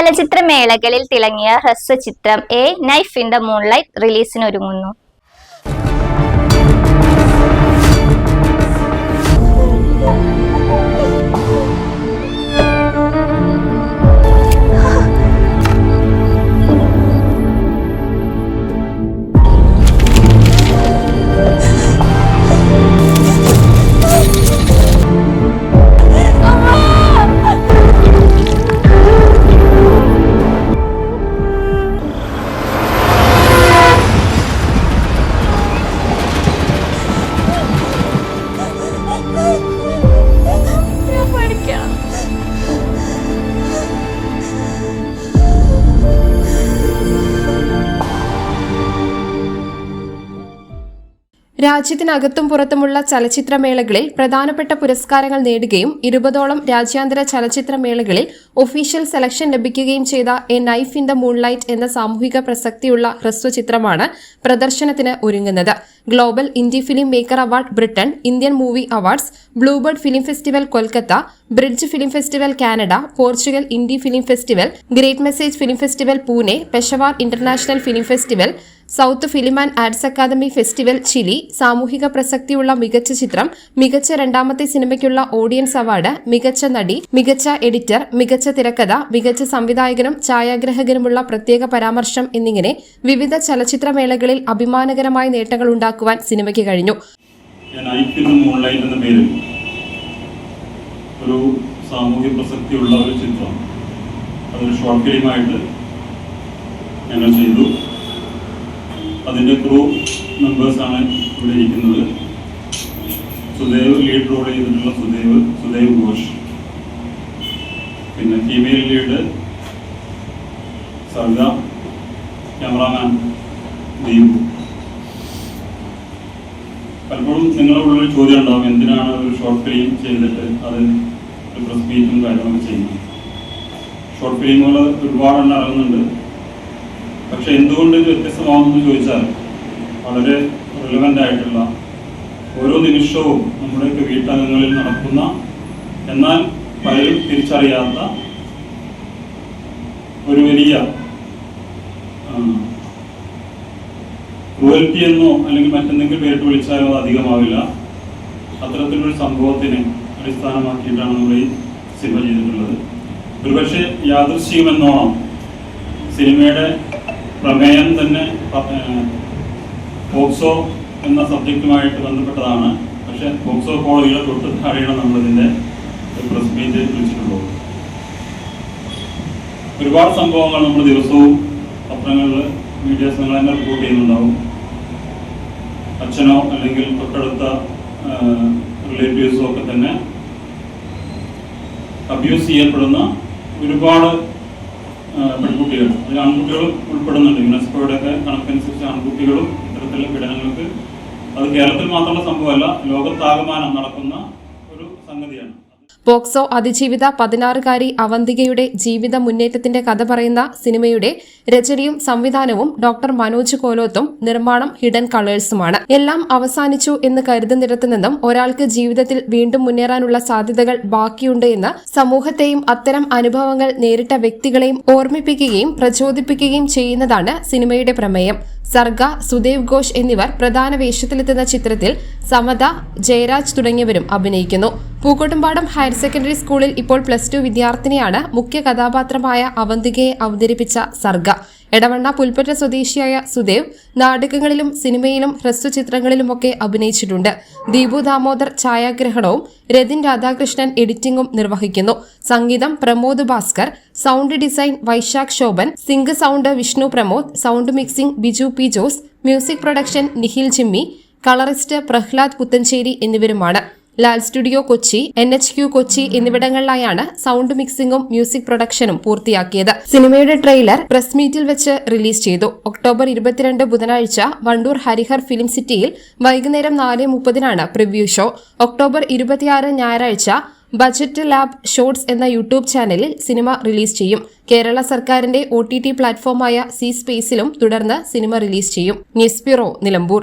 ചലച്ചിത്രമേളകളിൽ തിളങ്ങിയ ഹ്രസ്വചിത്രം a knife in the moonlight റിലീസിനൊരുങ്ങുന്നു രാജ്യത്തിനകത്തും പുറത്തുമുള്ള ചലച്ചിത്രമേളകളിൽ പ്രധാനപ്പെട്ട പുരസ്കാരങ്ങൾ നേടുകയും ഇരുപതോളം രാജ്യാന്തര ചലച്ചിത്രമേളകളിൽ ഒഫീഷ്യൽ സെലക്ഷൻ ലഭിക്കുകയും ചെയ്ത a knife in the moonlight എന്ന സാമൂഹിക പ്രസക്തിയുള്ള ഹ്രസ്വചിത്രമാണ് പ്രദർശനത്തിന് ഒരുങ്ങുന്നത്. Global India film maker award Britain Indian movie awards bluebird film festival Kolkata bridge film festival Canada Portugal India film festival great message film festival Pune Peshawar international film festival south film and arts academy festival Chile സാമൂഹിക പ്രസക്തിയുള്ള മികച്ച ചിത്രം മികച്ച രണ്ടാമത്തെ സിനിമയ്ക്കുള്ള audience award മികച്ച നടി മികച്ച editor മികച്ച തിരക്കഥ മികച്ച സംവിധായകനും ഛായാഗ്രഹകനുമുള്ള പ്രത്യേക പരാമർശം എന്നിങ്ങനെ വിവിധ ചലച്ചിത്രമേളകളിൽ അഭിമാനകരമായ നേട്ടങ്ങൾ ഉണ്ടാക്കുവാൻ സിനിമയ്ക്ക് കഴിഞ്ഞു. ഒരു പ്രസക്തിയുള്ള ഒരു ചിത്രം അതിന്റെ ക്രൂ മെമ്പേഴ്സാണ് ഇവിടെ ഇരിക്കുന്നത്. സുദേവ് ലീഡ് റോൾ ചെയ്തിട്ടുള്ള സുദേവ് സുദേവ് ഘോഷ്. പിന്നെ female lead Sarga cameraman Deepu. പലപ്പോഴും നിങ്ങളുടെ ഉള്ളിൽ ചോദ്യം ഉണ്ടാവും എന്തിനാണ് ഒരു ഷോർട്ട് ഫിലിം ചെയ്തിട്ട് അത് ഒരു പ്രസ് മീറ്റും കാര്യങ്ങളൊക്കെ ചെയ്യുന്നത്? ഷോർട്ട് ഫിലിമുകൾ ഒരുപാടെണ്ണം ഇറങ്ങുന്നുണ്ട്. പക്ഷെ എന്തുകൊണ്ട് ഇത് വ്യത്യസ്തമാകുമെന്ന് ചോദിച്ചാൽ വളരെ റിലവന്റ് ആയിട്ടുള്ള ഓരോ നിമിഷവും നമ്മുടെയൊക്കെ വീട്ടംഗങ്ങളിൽ നടക്കുന്ന എന്നാൽ പലരും തിരിച്ചറിയാത്ത ഒരു വലിയ ക്രൂവൽറ്റി എന്നോ അല്ലെങ്കിൽ മറ്റെന്തെങ്കിലും പേരിട്ട് വിളിച്ചാലോ അധികമാവില്ല. അത്തരത്തിലൊരു സംഭവത്തിനെ അടിസ്ഥാനമാക്കിയിട്ടാണ് നമ്മൾ ഈ സിനിമ ചെയ്തിട്ടുള്ളത്. ഒരുപക്ഷെ യാദൃശ്യമെന്നോണം സിനിമയുടെ പ്രമേയം തന്നെ പോക്സോ എന്ന സബ്ജക്റ്റുമായിട്ട് ബന്ധപ്പെട്ടതാണ്. പക്ഷെ പോക്സോ കോടതിയുടെ തൊട്ട് താഴെയാണ് നമ്മളിതിന്റെ പ്രസ് മീറ്റ് വിളിച്ചിട്ടുള്ളത് ഒരുപാട് സംഭവങ്ങൾ നമ്മൾ ദിവസവും പത്രങ്ങളിൽ നിങ്ങൾ തന്നെ റിപ്പോർട്ട് ചെയ്യുന്നുണ്ടാവും. അച്ഛനോ അല്ലെങ്കിൽ തൊട്ടടുത്ത റിലേറ്റീവ്സോ ഒക്കെ തന്നെ അബ്യൂസ് ചെയ്യപ്പെടുന്ന ഒരുപാട് പെൺകുട്ടികൾ അതിൽ ആൺകുട്ടികളും ഉൾപ്പെടുന്നുണ്ട്. യുനെസ്കോയുടെ ഒക്കെ കണക്കനുസരിച്ച് ആൺകുട്ടികളും ഇത്തരത്തിലുള്ള പീഡനങ്ങൾക്ക്. അത് കേരളത്തിൽ മാത്രമുള്ള സംഭവമല്ല ലോകത്താകമാനം നടക്കുന്ന ഒരു സംഗതിയാണ്. പോക്സോ അതിജീവിത പതിനാറുകാരി അവന്തികയുടെ ജീവിത മുന്നേറ്റത്തിന്റെ കഥ പറയുന്ന സിനിമയുടെ രചനയും സംവിധാനവും ഡോക്ടർ മനോജ് കോലോത്തും നിർമ്മാണം ഹിഡൻ കളേഴ്സുമാണ്. എല്ലാം അവസാനിച്ചു എന്ന് കരുതുന്നിടത്തു നിന്നും ഒരാൾക്ക് ജീവിതത്തിൽ വീണ്ടും മുന്നേറാനുള്ള സാധ്യതകൾ ബാക്കിയുണ്ട് എന്ന് സമൂഹത്തെയും അത്തരം അനുഭവങ്ങൾ നേരിട്ട വ്യക്തികളെയും ഓർമ്മിപ്പിക്കുകയും പ്രചോദിപ്പിക്കുകയും ചെയ്യുന്നതാണ് സിനിമയുടെ പ്രമേയം. സർഗ സുദേവ് ഘോഷ് എന്നിവർ പ്രധാന വേഷത്തിലെത്തുന്ന ചിത്രത്തിൽ സമത ജയരാജ് തുടങ്ങിയവരും അഭിനയിക്കുന്നു. പൂക്കോട്ടുംപാടം ഹയർ സെക്കൻഡറി സ്കൂളിൽ ഇപ്പോൾ പ്ലസ് ടു വിദ്യാർത്ഥിനിയാണ് മുഖ്യ കഥാപാത്രമായ അവന്തികയെ അവതരിപ്പിച്ച സർഗ. എടവണ്ണ പുൽപ്പറ്റ സ്വദേശിയായ സുദേവ് നാടകങ്ങളിലും സിനിമയിലും ഹ്രസ്വചിത്രങ്ങളിലുമൊക്കെ അഭിനയിച്ചിട്ടുണ്ട്. ദീപു ദാമോദർ ഛായാഗ്രഹണവും രതിൻ രാധാകൃഷ്ണൻ എഡിറ്റിംഗും നിർവഹിക്കുന്നു. സംഗീതം Pramod Bhaskar sound design Vaishakh Sobhan sync sound Vishnu Pramod sound mixing Biju P Jose music production Nikhil Jimmy colourist Prahlad Puthanchery എന്നിവരുമാണ്. Lal studio Kochi N H Q Kochi എന്നിവിടങ്ങളിലായാണ് sound മിക്സിംഗും മ്യൂസിക് പ്രൊഡക്ഷനും പൂർത്തിയാക്കിയത്. സിനിമയുടെ trailer press മീറ്റിൽ വെച്ച് release ചെയ്തു. October ഇരുപത്തിരണ്ട് ബുധനാഴ്ച Wandoor Harihar film സിറ്റിയിൽ വൈകുന്നേരം നാല് മുപ്പതിനാണ് പ്രിവ്യൂ ഷോ. ഒക്ടോബർ ഇരുപത്തിയാറ് ഞായറാഴ്ച ബജറ്റ് ലാബ് ഷോർട്സ് എന്ന യൂട്യൂബ് ചാനലിൽ സിനിമ റിലീസ് ചെയ്യും. കേരള സർക്കാരിന്റെ ഒ ടി ടി പ്ലാറ്റ്ഫോമായ സി സ്പേസിലും തുടർന്ന് സിനിമ റിലീസ് ചെയ്യും. News bureau Nilambur.